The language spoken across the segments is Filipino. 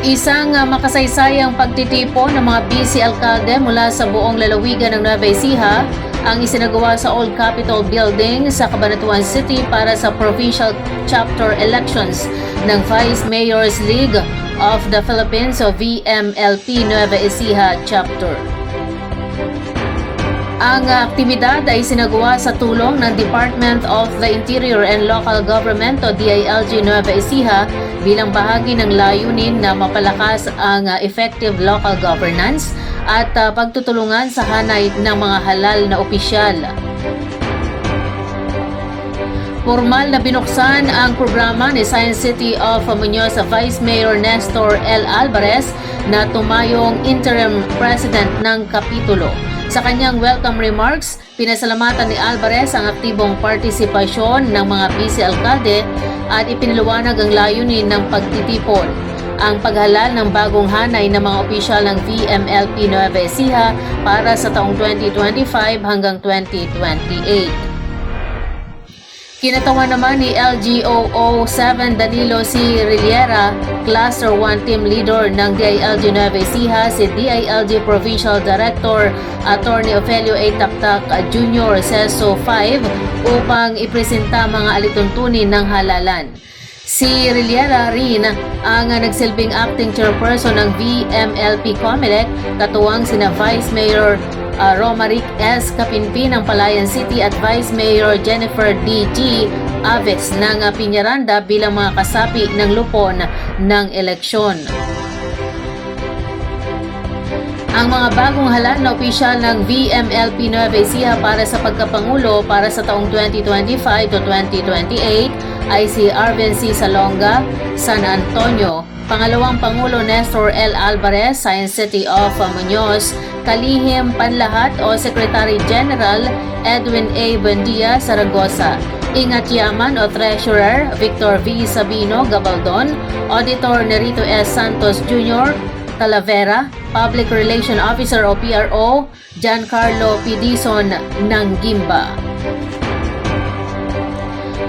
Isang uh, makasaysayang pagtitipon ng mga busy alkalde mula sa buong lalawigan ng Nueva Ecija ang isinagawa sa Old Capitol Building sa Cabanatuan City para sa provincial chapter elections ng Vice Mayor's League of the Philippines o VMLP Nueva Ecija chapter. Ang aktibidad ay sinagawa sa tulong ng Department of the Interior and Local Government o DILG Nueva Ecija bilang bahagi ng layunin na mapalakas ang uh, effective local governance at uh, pagtutulungan sa hanay ng mga halal na opisyal. Formal na binuksan ang programa ni Science City of Muñoz Vice Mayor Nestor L. Alvarez na tumayong interim president ng Kapitulo. Sa kanyang welcome remarks, pinasalamatan ni Alvarez ang aktibong partisipasyon ng mga busy alkalde at ipinaliwanag ang layunin ng pagtitipon. Ang paghalal ng bagong hanay ng mga opisyal ng VMLP Nueva Ecija para sa taong 2025 hanggang 2028. Kinatawan naman ni LGOO 7 Danilo C. Riliera, Cluster 1 Team Leader ng DILG Nueva Ecija, si DILG Provincial Director Attorney Ofelio A. Taktak Jr. CESO 5 upang ipresenta mga alituntunin ng halalan. Si Riliera rin ang nagsilbing acting chairperson ng VMLP Comelec, katuwang sina Vice Mayor uh, Romaric S. Kapinpi ng Palayan City at Vice Mayor Jennifer D.G. Aves ng Piñaranda bilang mga kasapi ng lupon ng eleksyon. Ang mga bagong halal na opisyal ng VMLP Nueva Ecija para sa pagkapangulo para sa taong 2025 to 2028 ay si Arvin C. Salonga, San Antonio, Pangalawang Pangulo Nestor L. Alvarez, Science City of Muñoz, Kalihim Panlahat o Secretary General Edwin A. Buendia, Saragosa, Ingat Yaman o Treasurer Victor V. Sabino Gabaldon, Auditor Nerito S. Santos Jr., Talavera, Public Relation Officer o PRO, Giancarlo Pidison ng Gimba.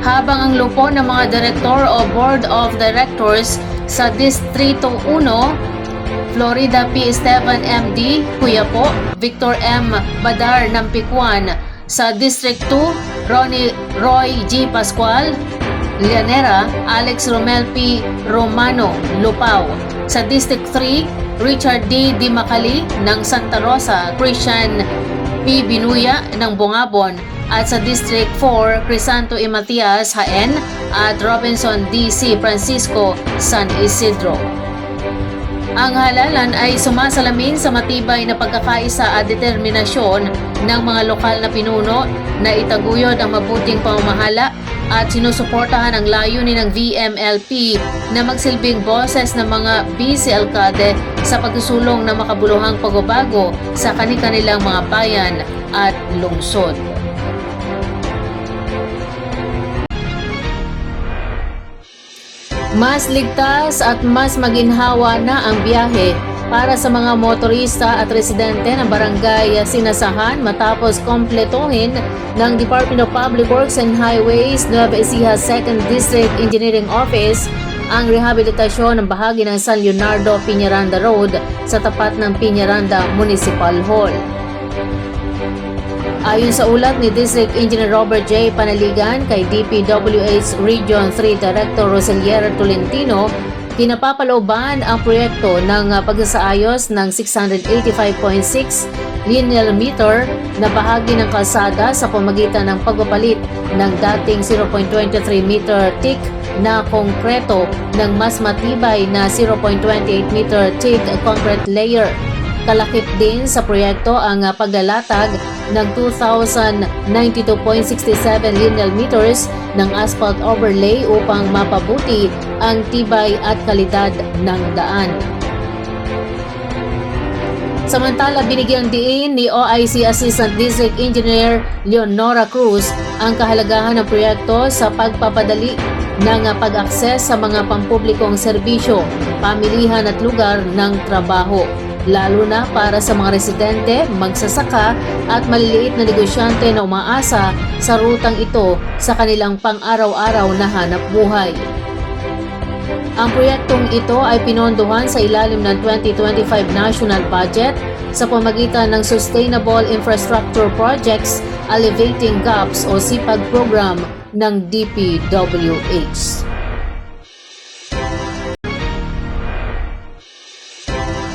Habang ang lupo ng mga direktor o Board of Directors sa Distrito 1, Florida P. Esteban MD, Kuyapo, Victor M. Badar ng Pikwan, sa District 2, Ronnie Roy G. Pascual, Lianera, Alex Romel P. Romano, Lupao. Sa District 3, Richard D. Di Macali ng Santa Rosa, Christian P. Binuya ng Bungabon, at sa District 4, Crisanto E. Matias, Haen, at Robinson D.C. Francisco, San Isidro. Ang halalan ay sumasalamin sa matibay na pagkakaisa at determinasyon ng mga lokal na pinuno na itaguyod ang mabuting pamamahala at sinusuportahan ang layunin ng VMLP na magsilbing boses ng mga busy alkade sa pagsusulong ng makabuluhang pagbabago sa kani-kanilang mga bayan at lungsod. Mas ligtas at mas maginhawa na ang biyahe para sa mga motorista at residente ng barangay Sinasahan matapos kompletohin ng Department of Public Works and Highways Nueva Ecija 2nd District Engineering Office ang rehabilitasyon ng bahagi ng San Leonardo Piñaranda Road sa tapat ng Piñaranda Municipal Hall. Ayon sa ulat ni District Engineer Robert J. Panaligan kay DPWH Region 3 Director Roselier Tolentino, kinapapalooban ang proyekto ng pagsasaayos ng 685.6 linear meter na bahagi ng kalsada sa pamagitan ng pagpapalit ng dating 0.23 meter thick na konkreto ng mas matibay na 0.28 meter thick concrete layer. Kalakip din sa proyekto ang uh, paglalatag ng 2,092.67 linear meters ng asphalt overlay upang mapabuti ang tibay at kalidad ng daan. Samantala, binigyang diin ni OIC Assistant District Engineer Leonora Cruz ang kahalagahan ng proyekto sa pagpapadali ng pag-akses sa mga pampublikong serbisyo, pamilihan at lugar ng trabaho lalo na para sa mga residente, magsasaka at maliliit na negosyante na umaasa sa rutang ito sa kanilang pang-araw-araw na hanap buhay. Ang proyektong ito ay pinondohan sa ilalim ng 2025 national budget sa pamagitan ng Sustainable Infrastructure Projects Alleviating Gaps o SIPAG program ng DPWH.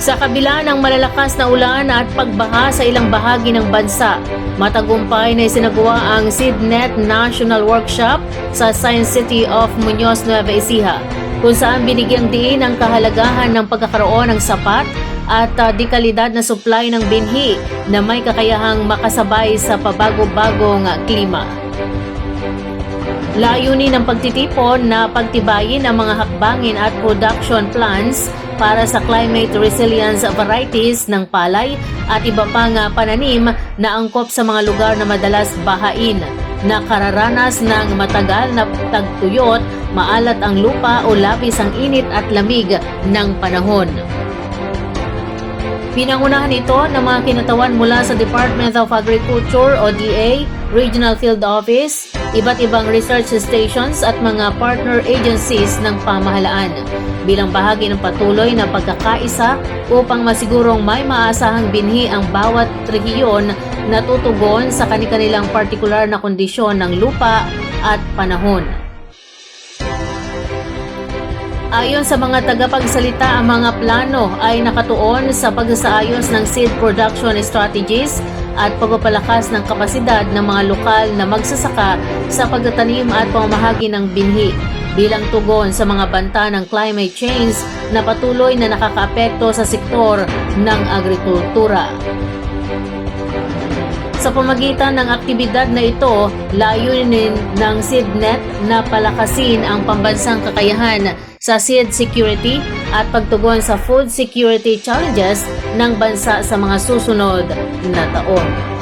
Sa kabila ng malalakas na ulan at pagbaha sa ilang bahagi ng bansa, matagumpay na isinagawa ang SIDNET National Workshop sa Science City of Muñoz, Nueva Ecija, kung saan binigyang diin ang kahalagahan ng pagkakaroon ng sapat at uh, dekalidad na supply ng binhi na may kakayahang makasabay sa pabago-bagong klima. Layunin ng pagtitipon na pagtibayin ang mga hakbangin at production plans para sa climate resilience varieties ng palay at iba pang pananim na angkop sa mga lugar na madalas bahain na kararanas ng matagal na tagtuyot, maalat ang lupa o labis ang init at lamig ng panahon. Pinangunahan ito ng mga kinatawan mula sa Department of Agriculture o DA, Regional Field Office, iba't ibang research stations at mga partner agencies ng pamahalaan bilang bahagi ng patuloy na pagkakaisa upang masigurong may maasahang binhi ang bawat rehiyon na tutugon sa kanilang partikular na kondisyon ng lupa at panahon. Ayon sa mga tagapagsalita, ang mga plano ay nakatuon sa pagsasaayos ng seed production strategies at pagpapalakas ng kapasidad ng mga lokal na magsasaka sa pagtatanim at pamamahagi ng binhi bilang tugon sa mga banta ng climate change na patuloy na nakakaapekto sa sektor ng agrikultura. Sa pamagitan ng aktibidad na ito, layunin ng SIDNET na palakasin ang pambansang kakayahan sa seed security at pagtugon sa food security challenges ng bansa sa mga susunod na taon.